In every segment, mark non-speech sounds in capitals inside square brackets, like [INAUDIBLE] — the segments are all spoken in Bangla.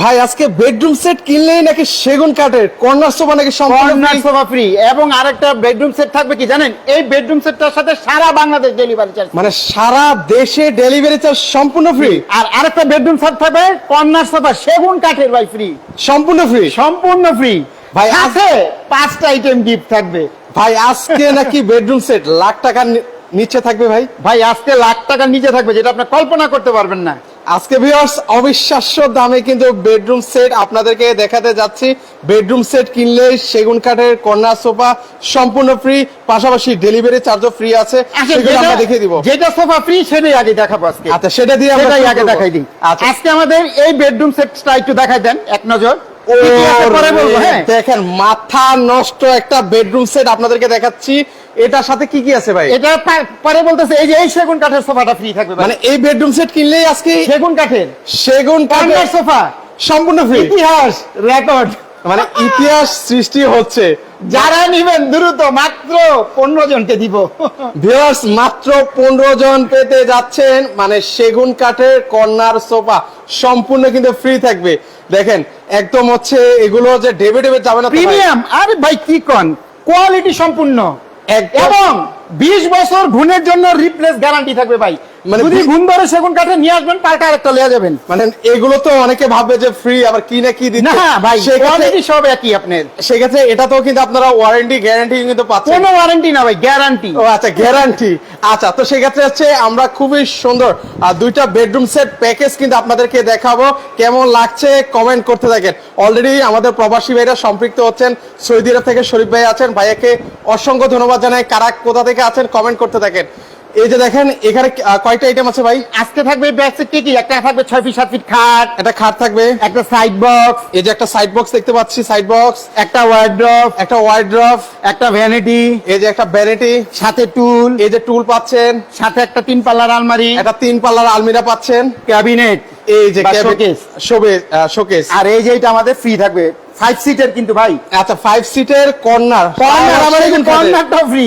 ভাই আজকে বেডরুম সেট কিনলেই নাকি সেগুন কাঠের কর্নার সোফা নাকি সম্পূর্ণ কর্নার সোফা ফ্রি এবং আরেকটা বেডরুম সেট থাকবে কি জানেন? এই বেডরুম সেটটার সাথে সারা বাংলাদেশ ডেলিভারি চার্জ মানে সারা দেশে ডেলিভারি চার্জ সম্পূর্ণ ফ্রি আর আরেকটা বেডরুম সেট থাকবে কর্নার সোফা সেগুন কাঠের ভাই ফ্রি সম্পূর্ণ ফ্রি সম্পূর্ণ ফ্রি ভাই আছে পাঁচটা আইটেম গিফট থাকবে। ভাই আজকে নাকি বেডরুম সেট লাখ টাকার নিচে থাকবে ভাই। ভাই আজকে লাখ টাকার নিচে থাকবে যেটা আপনি কল্পনা করতে পারবেন না। আজকে ভিউয়ার্স অবিশ্বাস্য দামে কিন্তু বেডরুম সেট আপনাদেরকে দেখাতে যাচ্ছি। বেডরুম সেট কিনলে সেগুন কাঠের কর্নার সোফা সম্পূর্ণ ফ্রি পাশাপাশি ডেলিভারি চার্জও ফ্রি আছে। আচ্ছা, সেগুলো আমরা দেখিয়ে দিব। যেটা সোফা ফ্রি সেটাই আগে দেখাবো আজকে। আচ্ছা সেটা দিয়ে আমরা আগে দেখাই দিই। আচ্ছা। আজকে আমাদের এই বেডরুম সেটটা একটু দেখাই দেন এক নজর। হ্যাঁ। দেখেন মাথা নষ্ট একটা বেডরুম সেট আপনাদেরকে দেখাচ্ছি। এটার সাথে কি কি আছে ভাই? এটা পরে বলতেছে এই যে এই সেগুন কাঠের সোফাটা ফ্রি থাকবে মানে এই বেডরুম সেট কিনলেই আজকে সেগুন কাঠের। সেগুন কাঠের সোফা। সম্পূর্ণ ফ্রি ইতিহাস রেকর্ড মানে [LAUGHS] ইতিহাস সৃষ্টি হচ্ছে। যারা নিবেন দ্রুত মাত্র পনেরো জনকে দিব। [LAUGHS] ভিউয়ার্স মাত্র পনেরো জন পেতে যাচ্ছেন। মানে সেগুন কাঠের কর্নার সোফা সম্পূর্ণ কিন্তু ফ্রি থাকবে। দেখেন একদম হচ্ছে এগুলো যে ডেবে ডেবে যাবে না প্রিমিয়াম আরে ভাই কি কন? কোয়ালিটি সম্পূর্ণ। এবং বিশ বছর ঘুণের জন্য রিপ্লেস গ্যারান্টি থাকবে ভাই। মানে যদি ঘুণ ধরে সেগুন কাঠে নিয়ে আসবেন পাল্টা আরেকটা লিয়ে যাবেন। মানে এগুলো তো অনেকে ভাববে যে ফ্রি আবার কি না কি না দিচ্ছে ভাই কোয়ালিটি সব একই আপনার। সেক্ষেত্রে এটা তো কিন্তু আপনারা ওয়ারেন্টি গ্যারান্টি কিন্তু পাচ্ছেন। কোনো ওয়ারেন্টি না ভাই গ্যারান্টি ও আচ্ছা গ্যারান্টি আচ্ছা তো সেক্ষেত্রে হচ্ছে আমরা খুবই সুন্দর আর দুইটা বেডরুম সেট প্যাকেজ কিন্তু আপনাদেরকে দেখাবো। কেমন লাগছে কমেন্ট করতে থাকেন। অলরেডি আমাদের প্রবাসী ভাইরা সম্পৃক্ত হচ্ছেন সৌদি আরব থেকে শরীফ ভাই আছেন ভাইয়াকে অসংখ্য ধন্যবাদ জানাই। কারা কোথা থেকে আছেন কমেন্ট করতে থাকেন। এই যে দেখেন এখানে কয়টা আইটেম আছে ভাই? আজকে থাকবে ব্যাক সেট কি কি? একটা থাকবে ছয় ফিট সাত ফিট খাট একটা খাট থাকবে। একটা সাইড বক্স এই যে একটা সাইড বক্স দেখতে পাচ্ছি সাইড বক্স একটা ওয়ার্ড্রপ একটা ওয়াইড্রফ একটা ভ্যানিটি এই যে একটা ব্যানিটি সাথে টুল এই যে টুল পাচ্ছেন। সাথে একটা তিন পাল্লার আলমারি। একটা তিন পাল্লার আলমিরা পাচ্ছেন। ক্যাবিনেট এই যে ক্যাবিনেট শোকেস আর এই যে এটা আমাদের ফ্রি থাকবে। ফাইভ সিটের কিন্তু ভাই। আচ্ছা ফাইভ সিটের কর্নার কর্নার আমার এই কর্নারটা ফ্রি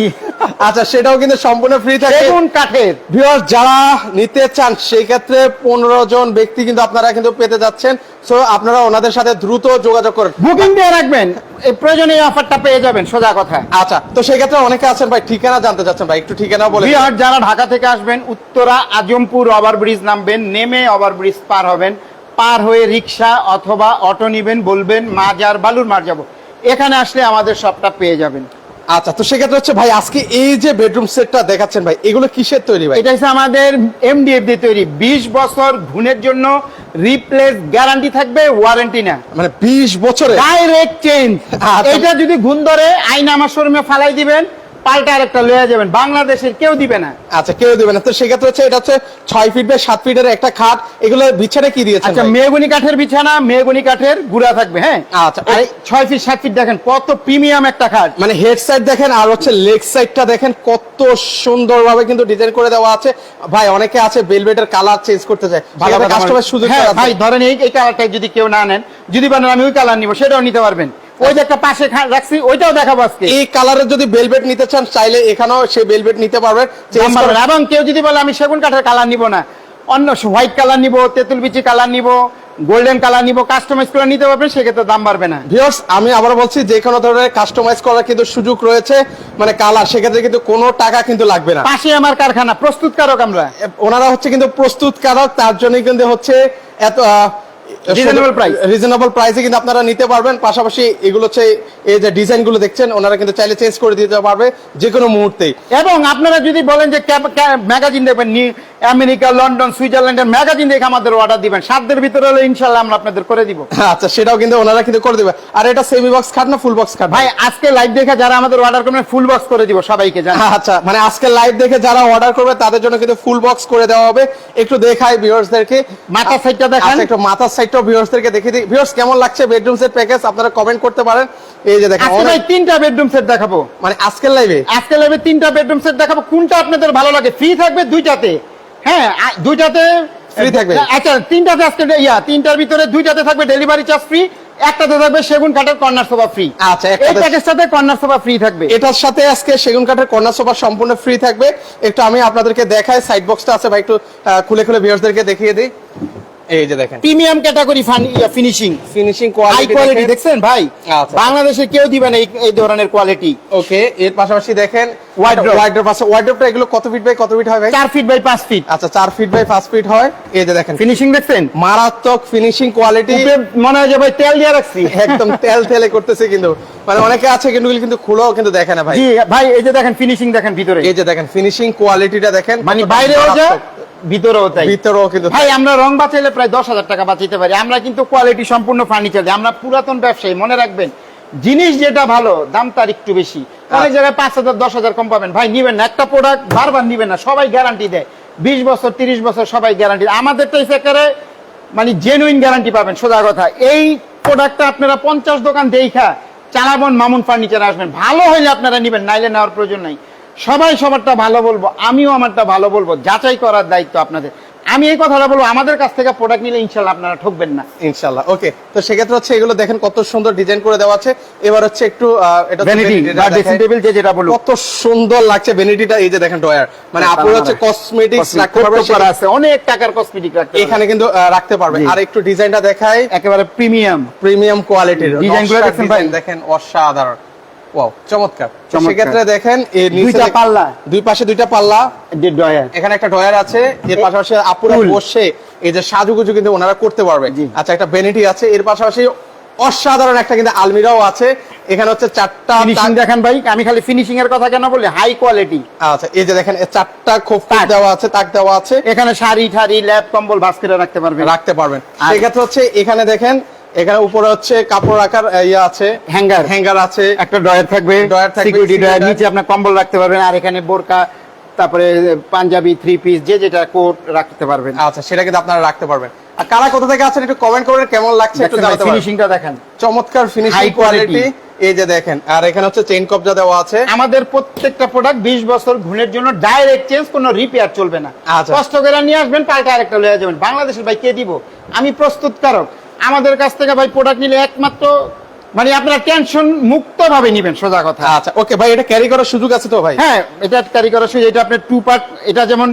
আচ্ছা সেটাও কিন্তু সম্পূর্ণ ফ্রি থাকে। সেগুন কাঠের। ভিউয়ার যারা নিতে চান সেই ক্ষেত্রে পনেরো জন ব্যক্তি কিন্তু আপনারা কিন্তু পেতে যাচ্ছেন। সো আপনারা ওনাদের সাথে দ্রুত যোগাযোগ করেন। বুকিং দিয়ে রাখবেন। এই প্রয়োজনীয় অফারটা পেয়ে যাবেন সোজা কথা। আচ্ছা তো সেই ক্ষেত্রে অনেকে আছেন ভাই ঠিকানা জানতে চাচ্ছেন ভাই একটু ঠিকানা বলে। বিহার যারা ঢাকা থেকে আসবেন উত্তরা আজমপুর ওভার ব্রিজ নামবেন নেমে ওভার ব্রিজ পার হবেন। পার হয়ে রিক্সা অথবা অটো নিবেন বলবেন মাজার বালুর মার যাব। এখানে আসলে আমাদের সবটা পেয়ে যাবেন। আচ্ছা তো সেক্ষেত্রে হচ্ছে ভাই আজকে এই যে বেডরুম সেটটা দেখাচ্ছেন ভাই এগুলো কিসের তৈরি ভাই? এটা হচ্ছে আমাদের এমডিএফ দিয়ে তৈরি। বিশ বছর ঘুণের জন্য রিপ্লেস গ্যারান্টি থাকবে ওয়ারেন্টি না। মানে বিশ বছরে? ডাইরেক্ট চেঞ্জ আচ্ছা। এটা যদি ঘুণ ধরে আইন আমার শোরুমে ফালাই দিবেন পাল্টা আরেকটা লয়ে যাবেন বাংলাদেশের কেউ দিবে না। আচ্ছা কেউ দেবে না। তো সেক্ষেত্রে হচ্ছে এটা হচ্ছে ছয় ফিট বাই সাত ফিটের একটা খাট। এগুলো বিছানে কি দিয়েছেন আচ্ছা? মেহগুনি কাঠের বিছানা মেহগুনি কাঠের গুড়া থাকবে হ্যাঁ? আচ্ছা। আর ছয় ফিট সাত ফিট দেখেন কত প্রিমিয়াম একটা খাট। মানে হেড সাইড দেখেন আর হচ্ছে লেগ সাইডটা দেখেন কত সুন্দরভাবে কিন্তু ডিজাইন করে দেওয়া আছে। ভাই অনেকে আছে বেলভেটের কালার চেঞ্জ করতে চায়। ভালো কাস্টমার। সুযোগ হ্যাঁ, ভাই ধরেন এই কালারটা যদি কেউ না নেন যদি বলেন আমি ওই কালার নিব সেটাও নিতে পারবেন। ওই যে একটা পাশে রাখছি ওইটাও দেখাবো আজকে। এই কালারের যদি বেলভেট নিতে চান চাইলে এখানেও সেই বেলভেট নিতে পারবেন বাড়বে। এবং কেউ যদি বলে আমি সেগুন কাঠের কালার নিব না। অন্য হোয়াইট কালার নিব তেঁতুল বিচি কালার নিব গোল্ডেন কালার নিব কাস্টমাইজ করে নিতে পারবেন সেক্ষেত্রে দাম বাড়বে না। ভিউয়ার্স আমি আবার বলছি যে কোনো ধরনের কাস্টমাইজ করার কিন্তু সুযোগ রয়েছে মানে কালার সেক্ষেত্রে কিন্তু কোনো টাকা কিন্তু লাগবে না। পাশে আমার কারখানা প্রস্তুতকারক আমরা। ওনারা হচ্ছে কিন্তু প্রস্তুতকারক তার জন্য কিন্তু হচ্ছে এত Reasonable price। রিজনেবল প্রাইসে কিন্তু আপনারা নিতে পারবেন। পাশাপাশি এগুলো হচ্ছে এই যে দেখছেন ওনারা কিন্তু চাইলে চেঞ্জ করে দিতে পারবে যে কোনো মুহূর্তেই। এবং আপনারা যদি বলেন যে ম্যাগাজিন দেখবেন আমেরিকা লন্ডন সুইজারল্যান্ডের ম্যাগাজিন দেখে আমাদের অর্ডার দিবেন। সাতদের ভিতরে হলে ইনশাল্লাহ আমরা আপনাদের করে দিব। আচ্ছা সেটাও কিন্তু ওনারা কিন্তু করে দেবে। আর এটা সেমি বক্স খাট না ফুল বক্স খাট? ভাই আজকে লাইভ দেখে যারা আমাদের অর্ডার করবেন ফুল বক্স করে দিব সবাইকে আচ্ছা মানে আজকে লাইভ দেখে যারা অর্ডার করবে তাদের জন্য কিন্তু ফুল বক্স করে দেওয়া হবে। একটু দেখাই ভিউয়ার্সদেরকে মাথার সাইডটা দেখান। একটু মাথার সাইডটাও ভিউয়ার্সদেরকে দেখিয়ে দিই। ভিউয়ার্স কেমন লাগছে বেডরুম সেট প্যাকেজ আপনারা কমেন্ট করতে পারেন। এই যে দেখেন আজকে ভাই তিনটা বেডরুম সেট দেখাবো। মানে আজকের লাইভে লাইভে তিনটা বেডরুম সেট দেখাবো। কোনটা আপনাদের ভালো লাগে? ফ্রি থাকবে দুইটাতে। হ্যাঁ দুইটাতে Free থাকবে? আচ্ছা তিনটাতে আজকে ইয়া তিনটার ভিতরে দুইটাতে থাকবে ডেলিভারি চার্জ ফ্রি একটাতে থাকবে সেগুন কাঠের কর্নার সোফা ফ্রি আচ্ছা, এই একটাতে- প্যাকেজটাতে কর্নার সোফা ফ্রি থাকবে। এটার সাথে আজকে সেগুন কাঠের কর্নার সোফা সম্পূর্ণ ফ্রি থাকবে। একটু আমি আপনাদেরকে দেখাই সাইড বক্সটা আছে ভাই একটু খুলে খুলে ভিউয়ার্সদেরকে দেখিয়ে দিই। এই যে দেখেন। Premium category finishing finishing high quality দেখছেন ভাই? আচ্ছা। বাংলাদেশে কেউ দিবে না এই- ধরনের কোয়ালিটি ওকে এর পাশাপাশি দেখেন Wardrobe। ওয়াইড্রপ আছে। ওয়াইড্রপটা এগুলো কত ফিট বাই কত ফিট হয় ভাই চার ফিট বাই পাঁচ ফিট আচ্ছা চার ফিট বাই পাঁচ ফিট হয়। এই যে দেখেন। ফিনিশিং দেখছেন? মারাত্মক ফিনিশিং কোয়ালিটি মনে হয় যে ভাই তেল দিয়ে রাখছি। একদম তেল তেলে করতেছে কিন্তু। মানে অনেকে আছে কিন্তু কিন্তু খুলেও কিন্তু দেখে না ভাই। জি ভাই এই যে দেখেন ফিনিশিং দেখেন ভিতরে। এই যে দেখেন ফিনিশিং কোয়ালিটিটা দেখেন। মানে কতটা বাইরেও যা মারাত্মক। ভিতরেও তাই। ভিতরেও কিন্তু ভাই আমরা রং বাঁচাইলে প্রায় দশ হাজার টাকা বাঁচাইতে পারি। আমরা কিন্তু কোয়ালিটি সম্পূর্ণ ফার্নিচার দিই আমরা পুরাতন ব্যবসায়ী মনে রাখবেন জিনিস যেটা ভালো দাম তার একটু বেশি। অনেক জায়গায় পাঁচ হাজার দশ হাজার কম পাবেন। ভাই নিবেন না। একটা প্রোডাক্ট বারবার নিবেন না। সবাই গ্যারান্টি দেয়। বিশ বছর তিরিশ বছর সবাই গ্যারান্টি আমাদেরটাই সেকারে মানে জেনুইন গ্যারান্টি পাবেন সোজা কথা। এই প্রোডাক্টটা আপনারা পঞ্চাশ দোকান দেখা চালাবন মামুন ফার্নিচার আসবেন। ভালো হইলে আপনারা নিবেন নাইলে নেওয়ার প্রয়োজন নাই। সবাই সবারটা ভালো বলব আমিও আমারটা ভালো বলব যাচাই করার দায়িত্ব আপনাদের। আমি এই কথাটা বলব আমাদের কাছ থেকে প্রোডাক্ট নিলে ইনশাল্লাহ আপনারা ঠকবেন না। ইনশাল্লাহ ওকে তো সেক্ষেত্রে হচ্ছে এগুলো দেখেন কত সুন্দর ডিজাইন করে দেওয়া আছে। এবার হচ্ছে একটু এটা ড্রেসিং টেবিল যে যেটা বলুন কত সুন্দর লাগছে ভ্যানিটিটা এই যে দেখেন ডয়ার মানে আপুর হচ্ছে কসমেটিক্স রাখতে পারবে আছে অনেক টাকার কসমেটিক রাখতে এখানে কিন্তু রাখতে পারবে। আর একটু ডিজাইনটা দেখাই। একেবারে প্রিমিয়াম প্রিমিয়াম কোয়ালিটির Design গুলো দেখছেন ভাই? দেখেন অসাধারণ। ওয়াও চমৎকার। সেক্ষেত্রে দেখেন দুইটা পাল্লা। দুই পাশে দুইটা পাল্লা। এখানে একটা ডয়ার আছে এর পাশাপাশি আপুরা বসে এই যে সাজুগুজু কিন্তু ওনারা করতে পারবে। আচ্ছা একটা বেনিটি আছে এর পাশাপাশি অসাধারণ একটা কিন্তু আলমিরাও আছে। এখানে হচ্ছে চারটা ফিনিশিং দেখেন ভাই আমি খালি ফিনিশিং এর কথা কেন বলি? হাই কোয়ালিটি আচ্ছা এই যে দেখেন চারটা খোপ তাক। দেওয়া আছে তাক দেওয়া আছে। এখানে শাড়ি ঠাড়ি ল্যাপ কম্বল ভাস রাখতে পারবেন। রাখতে পারবেন। সেক্ষেত্রে হচ্ছে এখানে দেখেন এখানে উপরে হচ্ছে কাপড় রাখার ইয়ে আছে। হ্যাঙ্গার হ্যাঙ্গার আছে। একটা ডয়ার থাকবে। ড্রয়ার থাকবে, সিকিউরিটি ড্রয়ার। নিচে আপনার কম্বল রাখতে পারবেন আর এখানে বোরকা তারপরে পাঞ্জাবি থ্রি পিস যে যেটা কোট রাখতে পারবেন। আচ্ছা সেটা কিন্তু আপনারা রাখতে পারবেন। আর কারা কোথা থেকে আছেন একটু কমেন্ট করবেন কেমন লাগছে একটু জানাতে ফিনিশিংটা দেখেন। চমৎকার ফিনিশিং কোয়ালিটি এই যে দেখেন আর এখানে হচ্ছে চেইন কবজা দেওয়া আছে। আমাদের প্রত্যেকটা প্রোডাক্ট বিশ বছর ঘুণের জন্য ডাইরেক্ট চেঞ্জ কোনো রিপেয়ার চলবে না। আচ্ছা। কষ্ট করে নিয়ে আসবেন পাল্টা আরেকটা লয়ে যাবেন। বাংলাদেশের ভাই কে দিব? আমি প্রস্তুতকারক। আমাদের কাছ থেকে ভাই প্রোডাক্ট নিলে একমাত্র মানে আপনারা টেনশন মুক্ত ভাবে নিবেন সোজা কথা। আচ্ছা ওকে ভাই এটা ক্যারি করার সুযোগ আছে তো ভাই? হ্যাঁ এটা ক্যারি করার সুযোগ এটা আপনার টু পার্ট এটা যেমন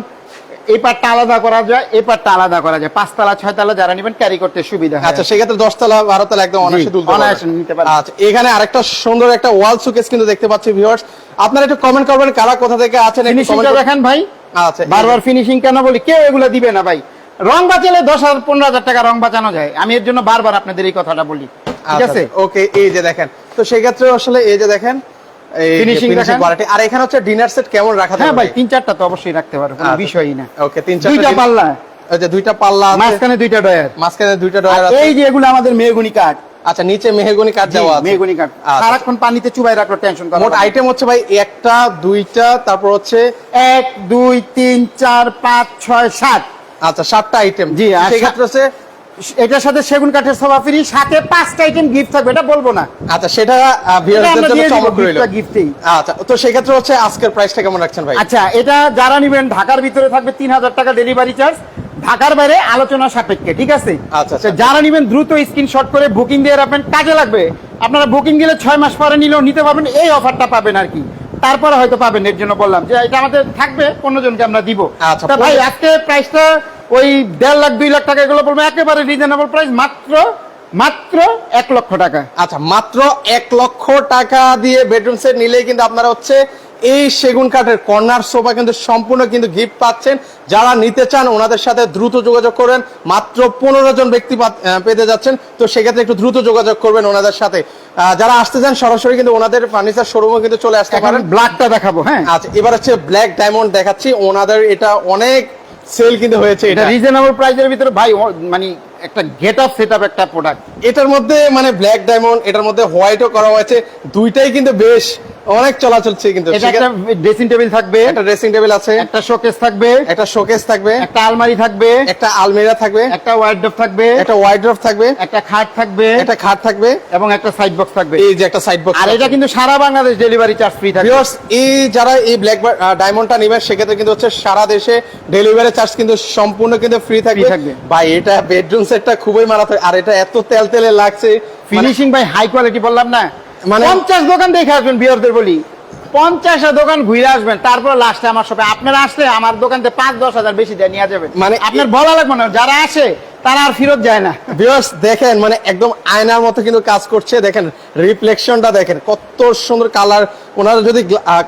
এই পার্টটা আলাদা করা যায় এই পার্টটা আলাদা করা যায়। পাঁচতলা ছয়তলা যারা নেবেন ক্যারি করতে সুবিধা আচ্ছা সেক্ষেত্রে দশতলা বারোতলা একদম অনায়াসে তুলতে অনায়াসে নিতে পারবেন। আচ্ছা এখানে আরেকটা সুন্দর একটা ওয়াল সুকেস কিন্তু দেখতে পাচ্ছি ভিউয়ার্স আপনারা একটু কমেন্ট করবেন কারা কোথা থেকে আছেন একটু করবেন। দেখেন ভাই। আচ্ছা বারবার ফিনিশিং কেন বলি কেউ এগুলো দিবে না ভাই। রং বাঁচালে দশ হাজার পনেরো হাজার টাকা রং বাঁচানো যায়। আমি এর জন্য বারবার আপনাদের এই কথাটা বলি। ঠিক আছে? ওকে এই যে দেখেন। তো সেই ক্ষেত্রে আসলে এই যে দেখেন ফিনিশিং কোয়ালিটি আর এখানে হচ্ছে ডিনার সেট কেমন রাখা হ্যাঁ ভাই তিন চারটা তো অবশ্যই রাখতে পারো কোনো আচ্ছা। বিষয়ই না। ওকে তিন চারটা দুইটা din- পাল্লা। ওই যে দুইটা পাল্লা মাঝখানে দুইটা ডয়ার মাঝখানে দুইটা ডয়ার আছে। এই যে এগুলো আমাদের মেহগুনি কাঠ। আচ্ছা নিচে মেহগনি কাঠ দেওয়া আছে। মেহগুনি কাঠ। আচ্ছা। সারাক্ষণ পানিতে চুবাই রাখল টেনশন করা মোট আইটেম হচ্ছে ভাই একটা দুইটা তারপর হচ্ছে এক দুই তিন চার পাঁচ ছয় সাত। আচ্ছা সাতটা আইটেম জি, আর সেই ক্ষেত্রে হচ্ছে এটার সাথে সেগুন কাঠের সোফা ফ্রি সাথে পাঁচটা আইটেম গিফট থাকবে এটা বলব না। আচ্ছা সেটা ভিউয়ারদের জন্য চমক রইল গিফটেই আচ্ছা তো সেই ক্ষেত্রে হচ্ছে আজকের প্রাইসটা কেমন রাখছেন ভাই? আচ্ছা এটা যারা নিবেন ঢাকার ভিতরে থাকবে তিন হাজার টাকা ডেলিভারি চার্জ ঢাকার বাইরে আলোচনা সাপেক্ষে ঠিক আছে? আচ্ছা, আচ্ছা। যারা নিবেন দ্রুত স্ক্রিনশট করে বুকিং দিয়ে রাখবেন কাজে লাগবে। আপনারা বুকিং দিলে ছয় মাস পরে নিলেও নিতে পারবেন এই অফারটা পাবেন আর কি। তারপরে হয়তো পাবেন এর জন্য বললাম যে এটা আমাদের থাকবে পনেরো জনকে আমরা দিব। আচ্ছা, ভাই আজকে প্রাইসটা ওই দেড় লাখ দুই লাখ টাকা এগুলো বলব একেবারে রিজনেবল প্রাইস মাত্র মাত্র এক লক্ষ টাকা। আচ্ছা মাত্র এক লক্ষ টাকা দিয়ে বেডরুম সেট নিলেই কিন্তু আপনারা হচ্ছে এই সেগুন কাঠের কর্নার সোফা কিন্তু সম্পূর্ণ কিন্তু গিফট পাচ্ছেন। যারা নিতে চান ওনাদের সাথে দ্রুত যোগাযোগ করেন মাত্র পনেরো জন ব্যক্তি পেতে যাচ্ছেন। তো সেক্ষেত্রে একটু দ্রুত যোগাযোগ করবেন ওনাদের সাথে। যারা আসতে চান সরাসরি কিন্তু ওনাদের ফার্নিচার শোরুমে কিন্তু চলে আসতে পারেন। ব্ল্যাকটা দেখাবো হ্যাঁ। আচ্ছা এবার হচ্ছে ব্ল্যাক ডায়মন্ড দেখাচ্ছি। ওনাদের এটা অনেক সেল কিন্তু হয়েছে এটা রিজনেবল প্রাইসের ভিতরে ভাই মানে একটা গেট আপ সেট আপ একটা প্রোডাক্ট এটার মধ্যে মানে ব্ল্যাক ডায়মন্ড এটার মধ্যে হোয়াইটও করা হয়েছে। দুইটাই কিন্তু বেশ অনেক চলাচলছে কিন্তু। এটা একটা ড্রেসিং টেবিল থাকবে। একটা ড্রেসিং টেবিল আছে। একটা শোকেস থাকবে। একটা শোকেস থাকবে। একটা আলমারি থাকবে। একটা আলমিরা থাকবে। একটা ওয়ার্ডরোব থাকবে। একটা ওয়াইড্রপ থাকবে। একটা খাট থাকবে। একটা খাট থাকবে। এবং একটা সাইড বক্স থাকবে। এই যে একটা সাইড বক্স আর এটা কিন্তু সারা বাংলাদেশ ডেলিভারি চার্জ ফ্রি থাকবে। ভিউয়ার্স এই যারা এই ব্ল্যাক ডায়মন্ডটা নেবেন সেক্ষেত্রে কিন্তু হচ্ছে সারা দেশে ডেলিভারি চার্জ কিন্তু সম্পূর্ণ কিন্তু ফ্রি থাকবে। থাকবে। ভাই এটা বেডরুম সেটটা খুবই মারাত্মক। আর এটা এত তেল তেলে লাগছে। মানে ফিনিশিং ভাই হাই কোয়ালিটি বললাম না। মানে- পঞ্চাশ দোকান দেখে আসবেন বিয়ারদের বলি। পঞ্চাশটা দোকান ঘুরে আসবেন তারপর লাস্টে আমার শপে আপনারা আসলে আমার দোকান থেকে পাঁচ দশ হাজার বেশি দেয় নিয়ে যাবেন। মানে আপনার বলা লাগবে না যারা আসে তারা আর ফেরত যায় না। ভিউয়ার্স দেখেন মানে একদম আয়নার মতো কিন্তু কাজ করছে। দেখেন রিফ্লেকশনটা দেখেন কত সুন্দর কালার ওনারা যদি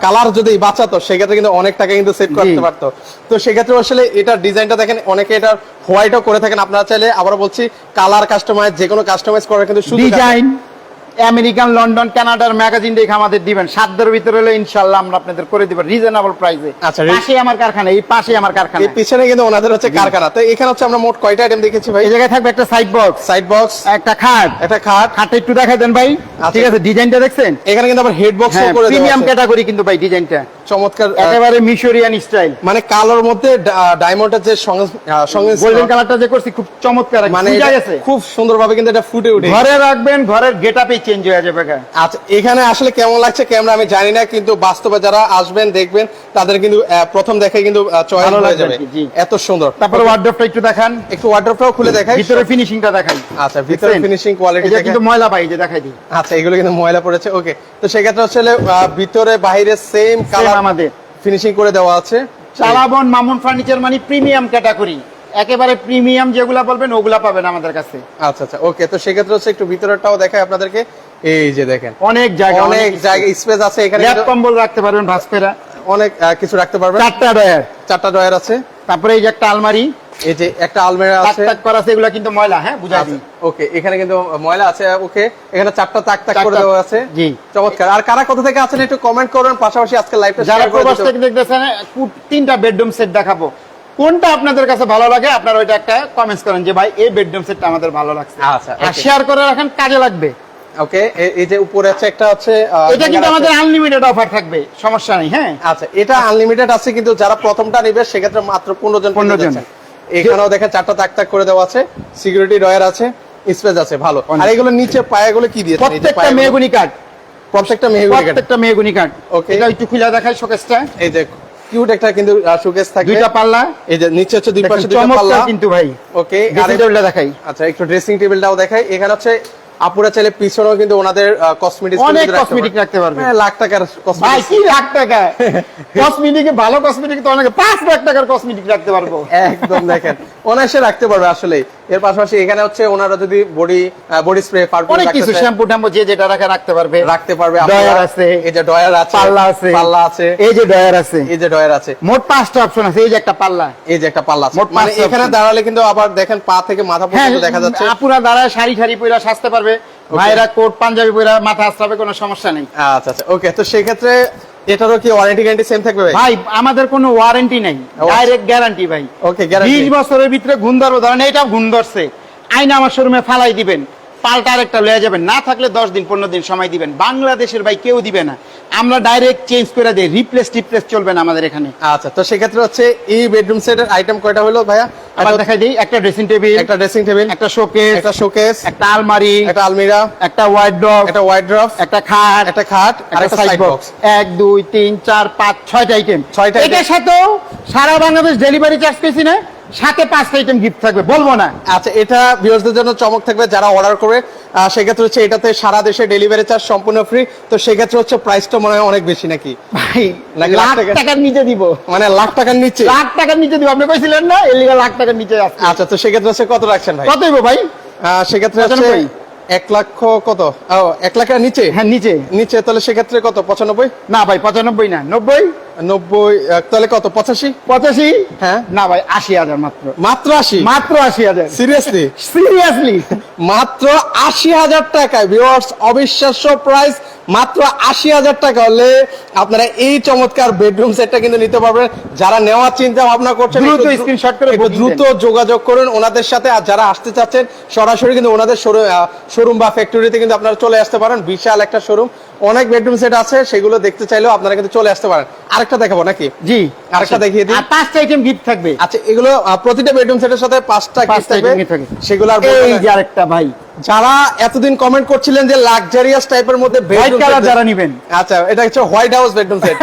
কালার যদি বাঁচাতো সেক্ষেত্রে কিন্তু অনেক টাকা কিন্তু সেভ করতে পারতো। তো সেক্ষেত্রে আসলে এটার ডিজাইনটা দেখেন অনেকে এটা হোয়াইটও করে থাকেন। আপনারা চাইলে আবার বলছি কালার কাস্টমাইজ যে কোনো কাস্টমাইজ করার কিন্তু। ডিজাইন আমেরিকান লন্ডন কানাডার ম্যাগাজিন দেখে আমাদের দিবেন। সাধ্যের ভিতরে হলে ইনশাল্লাহ আমরা আপনাদের করে দিব রিজনেবল প্রাইসে। আচ্ছা, পাশে আমার কারখানা এই পাশে আমার কারখানা। এই পিছনে কিন্তু ওনাদের হচ্ছে কারখানা। তো এখানে হচ্ছে আমরা মোট কয়টা আইটেম দেখেছি ভাই? এই জায়গায় থাকবে একটা সাইড বক্স সাইড বক্স একটা খাট। একটা খাট। খাটটা একটু দেখাই দেন ভাই। আচ্ছা। ঠিক আছে ডিজাইনটা দেখছেন? এখানে কিন্তু আবার হেড বক্স হ্যাঁ করে দেওয়া প্রিমিয়াম ক্যাটাগরি কিন্তু ভাই ডিজাইনটা। চমৎকার একেবারে মিশরিয়ান স্টাইল মানে কালোর মধ্যে ডায়মন্ডের যে সংমিশ্রণ গোল্ডেন কালারটা যে করছি খুব চমৎকার মানে খুব সুন্দরভাবে কিন্তু এটা ফুটে উঠে। ঘরে রাখবেন ঘরের গেটআপই চেঞ্জ হয়ে যাবে আচ্ছা এখানে আসলে কেমন লাগছে ক্যামেরা আমি জানি না কিন্তু বাস্তবে যারা আসবেন দেখবেন তাদের কিন্তু প্রথম দেখে কিন্তু চয়েস হয়ে যাবে। এত সুন্দর। তারপরে ওয়ার্ড্রপটা একটু দেখান। একটু ওয়ার্ড্রপটাও খুলে দেখাই। ভিতরে ফিনিশিংটা দেখাই। আচ্ছা ভিতরে ফিনিশিং কোয়ালিটি এটা কিন্তু ময়লা পাই যে দেখাই দিই। আচ্ছা এগুলো কিন্তু ময়লা পড়েছে ওকে তো সেক্ষেত্রে আসলে ভিতরে বাইরে সেম কালার আমাদের। ফিনিশিং করে দেওয়া আছে। চালাবন মামুন ফার্নিচার মানে প্রিমিয়াম ক্যাটাগরি একেবারে প্রিমিয়াম যেগুলা বলবেন ওগুলা পাবেন আমাদের কাছে। আচ্ছা আচ্ছা ওকে তো সেক্ষেত্রে হচ্ছে একটু ভিতরেরটাও দেখাই আপনাদেরকে। এই যে দেখেন অনেক জায়গা অনেক জায়গা স্পেস আছে এখানে। কম্বল রাখতে পারবেন ভাস্পেরা অনেক কিছু রাখতে পারবেন। চারটা ডয়ার চারটা ড্রয়ার আছে। তারপরে এই যে একটা আলমারি। এই যে একটা আলমিরা আছে। টাক করা আছে এগুলা কিন্তু ময়লা হ্যাঁ বুঝাই দিই। ওকে এখানে কিন্তু ময়লা আছে ওকে এখানে চারটা তাক তাক করে দেওয়া আছে। জি। চমৎকার আর কারা কোথা থেকে আছেন একটু কমেন্ট করবেন পাশাপাশি আজকে লাইভটা যারা প্রবাস থেকে দেখতেছেন তিনটা বেডরুম সেট দেখাবো। কোনটা আপনাদের কাছে ভালো লাগে আপনারা ওইটা একটা কমেন্টস করেন যে ভাই এই বেডরুম সেটটা আমাদের ভালো লাগছে। আচ্ছা, আর শেয়ার করে রাখেন কাজে লাগবে। ওকে এই যে উপরে আছে একটা হচ্ছে আহ, এটা কিন্তু আমাদের আনলিমিটেড অফার থাকবে সমস্যা নেই হ্যাঁ? আচ্ছা এটা আনলিমিটেড আছে কিন্তু যারা প্রথমটা নেবে সেক্ষেত্রে মাত্র পনেরো জন 15 জন। এখানেও দেখেন চারটা তাক তাক করে দেওয়া আছে সিকিউরিটি ডয়ার আছে স্পেস আছে ভালো। আর এগুলো নিচে পায়াগুলো কি দিয়েছে প্রত্যেকটা মেহগুনি কাঠ প্রত্যেকটা মেহগুলি কাঠ। প্রত্যেকটা মেহগুনি কাঠ Okay. এটা একটু খুলে দেখাই শোকেসটা এই যে কিউট একটা কিন্তু সুকেস থাকবে দুইটা পাল্লা। এই যে নিচে হচ্ছে দুই পাশে দুইটা পাল্লা। কিন্তু ভাই। ওকে ড্রেসিং টেবিলটা দেখাই। আচ্ছা একটু ড্রেসিং টেবিলটাও দেখাই। এখানে হচ্ছে আপুরা চাইলে পিছনেও কিন্তু ওনাদের কসমেটিক্স অনেক cosmetic রাখতে পারবে। লাখ টাকার ভাই কসমেটিক্স কি লাখ টাকা? কসমেটিক ভালো কসমেটিক তো অনেকে পাঁচ লাখ টাকার কসমেটিক রাখতে পারব। একদম দেখেন। অনায়াসে রাখতে পারবে আসলে এর পাশাপাশি এখানে হচ্ছে ওনারা যদি বডি বডি স্প্রে পারফিউম অনেক কিছু শ্যাম্পু ট্যাম্পু যে যেটা রাখা রাখতে পারবে। রাখতে পারবে ডয়ার আছে এই যে ডয়ার আছে পাল্লা আছে পাল্লা আছে। এই যে ডয়ার আছে এই যে ডয়ার আছে। মোট পাঁচটা অপশন আছে এই যে একটা পাল্লা। এই যে একটা পাল্লা আছে। মোট মানে এখানে দাঁড়ালে কিন্তু আবার দেখেন পা থেকে মাথা হ্যাঁ পর্যন্ত দেখা যাচ্ছে। আপুরা দ্বারা শাড়ি শাড়ি পরে সাজতে পারবে। ভাইরা কোট পাঞ্জাবি পরে মাথা আসতে কোনো সমস্যা নেই। আচ্ছা আচ্ছা। ওকে তো সেই ক্ষেত্রে এটারও কি ওয়ারেন্টি গ্যারান্টি সেম থাকবে ভাই? ভাই আমাদের কোনো ওয়ারেন্টি নেই। ডাইরেক্ট গ্যারান্টি ভাই। ওকে গ্যারান্টি বিশ বছরের ভিতরে গুণ ধরবো ধরেন এটা গুণ ধরছে আইনা আমার শোরুমে ফালাই দিবেন। পাল্টা আরেকটা লয়ে যাবেন। না থাকলে দশ দিন পনেরো দিন সময় দিবেন। বাংলাদেশের ভাই কেউ দিবে না। আমরা ডাইরেক্ট চেঞ্জ করে দিই রিপ্লেস টিপ্লেস চলবে না আমাদের এখানে। আচ্ছা তো সেক্ষেত্রে হচ্ছে এই বেডরুম সেটের আইটেম কয়টা হলো ভাইয়া? আবার একটা- দেখাই দিই একটা ড্রেসিং টেবিল একটা ড্রেসিং টেবিল একটা শোকেস একটা শোকেস একটা আলমারি একটা আলমিরা একটা ওয়াইড্রপ একটা ওয়াইড্রপ একটা খাট একটা খাট একটা সাইড বক্স এক দুই তিন চার পাঁচ ছয়টা আইটেম ছয়টা। এটার সাথেও সারা বাংলাদেশ ডেলিভারি চার্জ পেয়েছি না? সাথে পাঁচ আইটেম গিফট থাকবে বলব না। আচ্ছা এটা ভিউয়ার্সদের জন্য চমক থাকবে যারা অর্ডার করে সেক্ষেত্রে হচ্ছে এটাতে সারা দেশে ডেলিভারি চার্জ সম্পূর্ণ ফ্রি তো সেক্ষেত্রে হচ্ছে প্রাইসটা মনে হয় অনেক বেশি নাকি? ভাই লাখ টাকার নিচে দিব। মানে লাখ টাকার নিচে? লাখ টাকার নিচে দিব আপনি কইছিলেন না এলিগা লাখ টাকার নিচে আচ্ছা তো সেক্ষেত্রে হচ্ছে কত রাখছেন ভাই? কত দিব ভাই? সেক্ষেত্রে হচ্ছে। এক লক্ষ কত? ও এক লাখের নিচে? হ্যাঁ নিচে। নিচে তাহলে সেক্ষেত্রে কত? পঁচানব্বই? না ভাই পঁচানব্বই না নব্বই? নব্বই তাহলে কত? পঁচাশি? পঁচাশি? হ্যাঁ। না ভাই আশি হাজার মাত্র। মাত্র আশি? মাত্র আশি হাজার। সিরিয়াসলি সিরিয়াসলি মাত্র আশি হাজার টাকায় ভিউয়ার্স অবিশ্বাস্য প্রাইস মাত্র আশি হাজার টাকা হলে আপনারা এই চমৎকার বেডরুম সেটটা কিন্তু নিতে পারবেন। যারা নেওয়ার চিন্তা ভাবনা করছেন দ্রুত স্ক্রিনশট করে দ্রুত যোগাযোগ করুন ওনাদের সাথে। আর যারা আসতে চাচ্ছেন সরাসরি কিন্তু ওনাদের শোরুম বা ফ্যাক্টরিতে কিন্তু আপনারা চলে আসতে পারেন। বিশাল একটা শোরুম অনেক বেডরুম সেট আছে সেগুলো দেখতে চাইলেও আপনারা কিন্তু চলে আসতে পারেন। আরেকটা দেখাবো নাকি? জি আরেকটা দেখিয়ে দিই। আর পাঁচটা আইটেম গিফট থাকবে। আচ্ছা এগুলো প্রতিটা বেডরুম সেটের সাথে পাঁচটা পাঁচটা থাকবে। সেগুলো আর এই যে আরেকটা ভাই। যারা এতদিন কমেন্ট করছিলেন যে লাক্সারিয়াস টাইপের মধ্যে হোয়াইট কালার যারা নিবেন। আচ্ছা এটা হচ্ছে White House bedroom set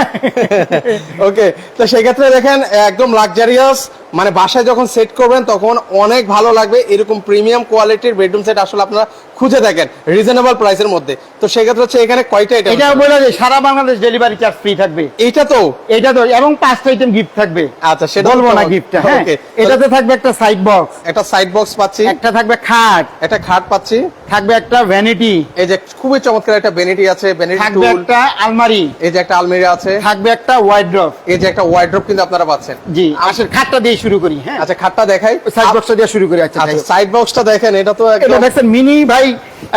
okay তো সেই ক্ষেত্রে দেখেন একদম লাক্সারিয়াস মানে বাসায় যখন সেট করবেন তখন অনেক ভালো লাগবে। এরকম প্রিমিয়াম কোয়ালিটির বেডরুম সেট আসলে আপনারা খুঁজে দেখেন রিজনেবল প্রাইসের মধ্যে। তো সেক্ষেত্রে হচ্ছে এখানে কয়টা আইটেম এটা বলে যে সারা বাংলাদেশ ডেলিভারি চার্জ ফ্রি থাকবে। এইটা তো? এটা তো এবং পাঁচটা আইটেম গিফট থাকবে। আচ্ছা সেটা বলব না গিফটটা হ্যাঁ. এটাতে থাকবে একটা সাইড বক্স একটা সাইড বক্স পাচ্ছি। একটা থাকবে খাট। একটা খাট পাচ্ছি। থাকবে একটা ভ্যানিটি এই যে খুবই চমৎকার একটা ভ্যানিটি আছে বেনিটি থাকবে একটা আলমারি। এই যে একটা আলমারি আছে। থাকবে একটা ওয়াইড্রপ এই যে একটা ওয়ার্ড্রপ কিন্তু আপনারা পাচ্ছেন। জি আসলে খাটটা দিয়ে শুরু করি হ্যাঁ। আচ্ছা খাটটা দেখাই। সাইড বক্সটা দিয়ে শুরু করি আচ্ছা আচ্ছা সাইড বক্সটা দেখেন এটা তো এটা একদম দেখছেন মিনি ভাই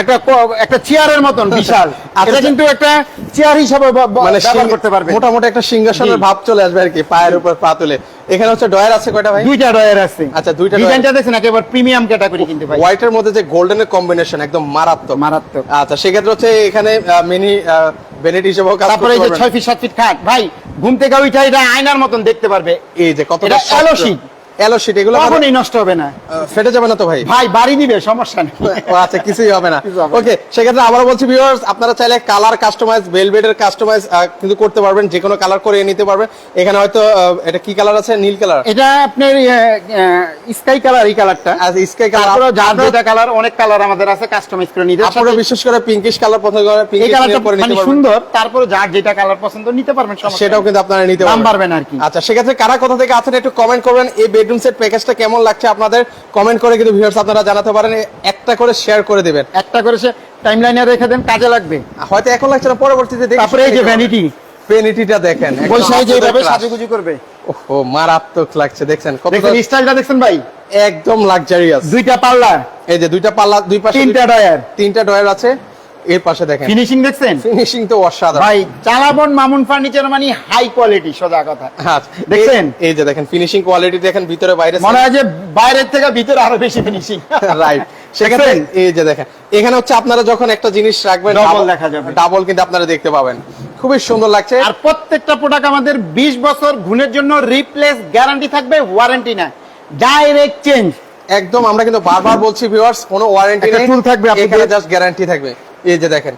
একটা একটা চেয়ারের মতন [LAUGHS] বিশাল। আচ্ছা, এটা কিন্তু একটা চেয়ার হিসাবে মানে করতে পারবে মোটামুটি একটা সিংহাসনের ভাব চলে আসবে আর কি পায়ের উপর পা তুলে। এখানে হচ্ছে ডয়ার আছে কয়টা ভাই? দুইটা ডয়ার আছে। আচ্ছা, দুইটা ডিজাইনটা দেখেন একেবারে প্রিমিয়াম ক্যাটাগরি কিন্তু ভাই। হোয়াইটের মধ্যে যে গোল্ডেনের কম্বিনেশন একদম মারাত্মক। মারাত্মক। আচ্ছা সেক্ষেত্রে হচ্ছে এখানে মিনি বেনেট হিসেবেও কাজ তারপরে এই যে পারবেন। ছয় ফিট সাত ফিট খাট ভাই ঘুম থেকে উঠে এটা আয়নার মতন দেখতে পারবে। এই যে কতটা এটা। এলো শীট এগুলো মানে, কখনই নষ্ট হবে না। ফেটে যাবে না তো ভাই? ভাই বাড়ি দিবে সমস্যা নেই। আচ্ছা কিছুই হবে না। ওকে সেক্ষেত্রে আবারও বলছি ভিউয়ার্স আপনারা চাইলে কালার কাস্টমাইজ বেলভেটের কাস্টমাইজ কিন্তু করতে পারবেন যে কোনো কালার করে নিতে পারবেন এখানে হয়তো এটা কি কালার আছে? নীল কালার এটা আপনার স্কাই কালার এই কালারটা আচ্ছা স্কাই কালার কালার অনেক কালার আমাদের আছে কাস্টমাইজ করে নিতে। আপনারা বিশেষ করে পিঙ্কিশ কালার পছন্দ পিঙ্কিশ কালারটা করে মানে নিতে পারবেন। সুন্দর তারপরে যার যেটা কালার পছন্দ নিতে পারবেন সেটাও কিন্তু আপনারা নিতে দাম পারবেন। আর কি। আচ্ছা সেক্ষেত্রে কারা কোথা থেকে আছেন একটু কমেন্ট করবেন এই বেডরুম সেট প্যাকেজটা কেমন লাগছে আপনাদের? কমেন্ট করে কিন্তু ভিউয়ার্স আপনারা জানাতে পারেন। একটা করে শেয়ার করে দিবেন। একটা করে টাইম লাইনে রেখে দেন কাজে লাগবে। হয়তো এখন লাগছে না পরবর্তীতে দেখে তারপরে এই যে ভ্যানিটি ভ্যানিটিটা দেখেন একদম বৈশাখী এইভাবে সাজুগুজু করবে। ওহো মারাত্মক লাগছে দেখছেন? কত দেখছেন স্টাইলটা দেখছেন ভাই? একদম লাক্সারিয়াস দুইটা পাল্লা। এই যে দুইটা পাল্লা দুই পাশে তিনটা ডয়ার তিনটা ডয়ার আছে। এর পাশে দেখেন। ফিনিশিং দেখছেন? ফিনিশিং তো অসাধারণ। ভাই চালাবন মামুন ফার্নিচার মানে হাই কোয়ালিটি সোজা কথা। আচ্ছা, দেখছেন? এই- যে দেখেন ফিনিশিং কোয়ালিটি দেখেন ভিতরে বাইরে মনে হয় যে বাইরের থেকে ভিতরে আরও বেশি ফিনিশিং রাইট সেক্ষেত্রে এই যে দেখেন এখানে হচ্ছে আপনারা যখন একটা জিনিস রাখবেন Double দেখা যাবে। ডাবল কিন্তু আপনারা দেখতে পাবেন। খুবই সুন্দর লাগছে। আর প্রত্যেকটা প্রোডাক্ট আমাদের 20 বছর গুণের জন্য রিপ্লেস গ্যারান্টি থাকবে ওয়ারেন্টি না ডাইরেক্ট চেঞ্জ একদম আমরা কিন্তু বারবার বলছি ভিউয়ার্স কোনো ওয়ারেন্টি নেই। থাকবে আপনাদের। জাস্ট গ্যারান্টি থাকবে। এই যে দেখেন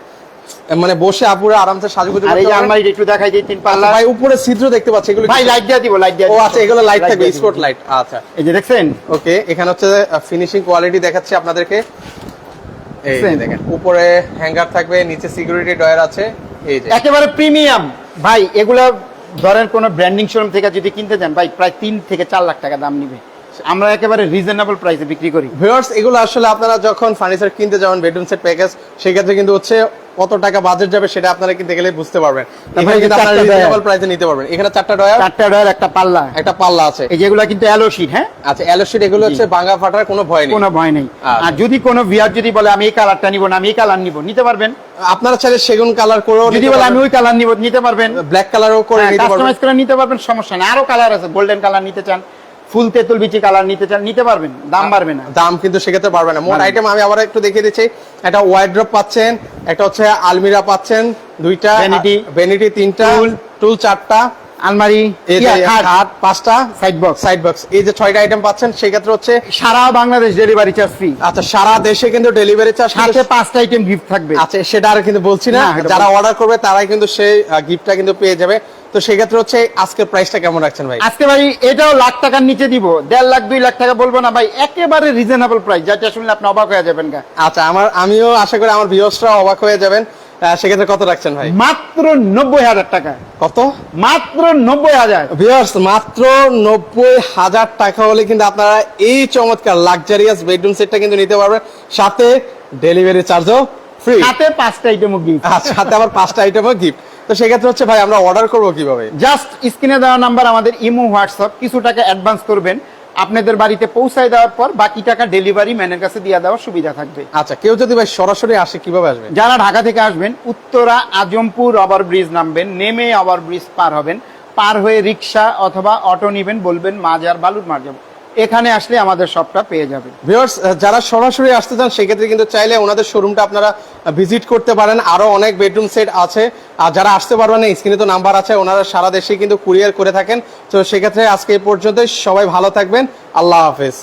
মানে বসে আপুরা আরামসে সাজুগুজু আর এই করতে যে পারবেন। আলমারি একটু দেখাই দিই তিন পাল্লা আচ্ছা, ভাই উপরে ছিদ্র দেখতে পাচ্ছি এগুলো ভাই লাইট দিয়ে দিব লাইট দিয়ে ও আচ্ছা এগুলো লাইট থাকবে স্পট লাইট আচ্ছা। এই যে দেখছেন? ওকে এখানে হচ্ছে ফিনিশিং কোয়ালিটি দেখাচ্ছি আপনাদেরকে। এই দেখেন উপরে হ্যাঙ্গার থাকবে নিচে সিকিউরিটি ডয়ার আছে। এই যে। একেবারে প্রিমিয়াম ভাই এগুলা ধরেন কোন ব্র্যান্ডিং শোরুম থেকে যদি কিনতে যান ভাই প্রায় তিন থেকে চার লাখ টাকা দাম নিবে। আমরা একেবারে রিজনেবল প্রাইসে বিক্রি করি। ভিউয়ার্স এগুলো আসলে আপনারা যখন ফার্নিচার কিনতে যাবেন বেডরুম সেট প্যাকেজ সেক্ষেত্রে কিন্তু হচ্ছে কত টাকা বাজেট যাবে সেটা আপনারা কিনতে গেলে বুঝতে পারবেন। এখানে কিন্তু আপনারা রিজনেবল প্রাইসে নিতে পারবেন। এখানে চারটা ডয়ার চারটা ডয়ার একটা পাল্লা। একটা পাল্লা আছে। এই যেগুলা কিন্তু অ্যালো শিট হ্যাঁ? আচ্ছা অ্যালোশিট এগুলো হচ্ছে ভাঙা ফাটার কোনো ভয় নেই। কোনো ভয় নেই। আচ্ছা। আর যদি কোনো ভিআর যদি বলে আমি এই কালারটা নিব না আমি এই কালার নিব নিতে পারবেন। আপনারা চাইলে সেগুন কালার করেও যদি বলে আমি ওই কালার নিব নিতে পারবেন। ব্ল্যাক কালারও করে নিতে পারবেন। কাস্টমাইজ করে নিতে পারবেন সমস্যা নেই। আরও কালার আছে গোল্ডেন কালার নিতে চান ফুল তেঁতুল বিচি কালার নিতে চান নিতে পারবেন দাম বাড়বে না। দাম কিন্তু সেক্ষেত্রে পারবে না। মোট আইটেম আমি আবার একটু দেখিয়ে দিচ্ছি। একটা ওয়াইড্রপ পাচ্ছেন একটা হচ্ছে আলমিরা পাচ্ছেন দুইটা Vanity, ভ্যানিটি তিনটা টুল, টুল চারটা আলমারি খাট, পাঁচটা সাইড বক্স সাইড বক্স এই যে ছয়টা আইটেম পাচ্ছেন সেক্ষেত্রে হচ্ছে সারা বাংলাদেশ ডেলিভারি চার্জ ফ্রি আচ্ছা সারা দেশে কিন্তু ডেলিভারি চার্জ সাথে পাঁচটা আইটেম গিফট থাকবে। আচ্ছা সেটা আর কিন্তু বলছি না। না, যারা অর্ডার করবে তারাই কিন্তু সেই গিফটটা কিন্তু পেয়ে যাবে। তো সেক্ষেত্রে হচ্ছে আজকের প্রাইসটা কেমন রাখছেন ভাই? আজকে ভাই এটাও লাখ টাকার নিচে দিব। দেড় লাখ দুই লাখ টাকা বলব না ভাই একেবারে রিজনেবল প্রাইস যেটা শুনলে আপনি অবাক হয়ে যাবেন আচ্ছা আমার আমিও আশা করি আমার ভিউয়ার্সরা অবাক হয়ে যাবেন। সেক্ষেত্রে কত রাখছেন ভাই? মাত্র নব্বই হাজার টাকা। কত? মাত্র নব্বই হাজার। ভিউয়ার্স মাত্র নব্বই হাজার টাকা হলে কিন্তু আপনারা এই চমৎকার লাক্সারিয়াস বেডরুম সেটটা কিন্তু নিতে পারবেন। সাথে ডেলিভারি চার্জও ফ্রি সাথে পাঁচটা আইটেমও গিফট আচ্ছা সাথে আবার পাঁচটা আইটেমও গিফট তো সেক্ষেত্রে হচ্ছে ভাই আমরা অর্ডার করব কীভাবে? জাস্ট স্ক্রিনে দেওয়া নাম্বার আমাদের ইমো হোয়াটসঅ্যাপ কিছু টাকা অ্যাডভান্স করবেন। আপনাদের বাড়িতে পৌঁছায় দেওয়ার পর বাকি টাকা ডেলিভারি ম্যানের কাছে দিয়ে দেওয়ার সুবিধা থাকবে। আচ্ছা কেউ যদি ভাই সরাসরি আসে কীভাবে আসবে? যারা ঢাকা থেকে আসবেন উত্তরা আজমপুর ওভার ব্রিজ নামবেন নেমে ওভার ব্রিজ পার হবেন। পার হয়ে রিক্সা অথবা অটো নিবেন বলবেন মাজার বালুর মার যাব এখানে আসলে আমাদের সবটা পেয়ে যাবে। ভিউয়ার্স যারা সরাসরি আসতে চান, সেক্ষেত্রে কিন্তু চাইলে ওনাদের শোরুমটা আপনারা ভিজিট করতে পারেন। আরও অনেক বেডরুম সেট আছে। আর যারা আসতে পারবেন না স্ক্রিনে তো নাম্বার আছে, ওনারা সারা দেশে কিন্তু কুরিয়ার করে থাকেন। তো সেক্ষেত্রে আজকে এই পর্যন্ত সবাই ভালো থাকবেন। আল্লাহ হাফেজ।